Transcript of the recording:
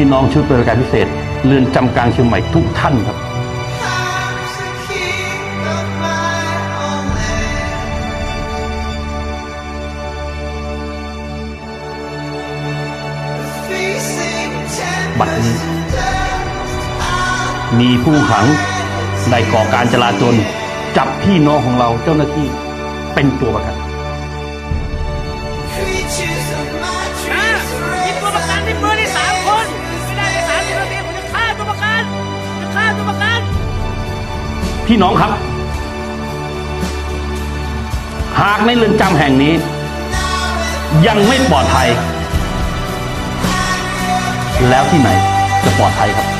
พี่น้องชุดบริการพิเศษ เรือนจำกลางเชียงใหม่ทุกท่านครับ บัดนี้ มีผู้ขังได้ก่อการจลาจลจับพี่น้องของเราเจ้าหน้าที่เป็นตัวประกัน พี่น้องครับ หากในเรือนจำแห่งนี้ ยังไม่ปลอดภัย แล้วที่ไหนจะปลอดภัยครับ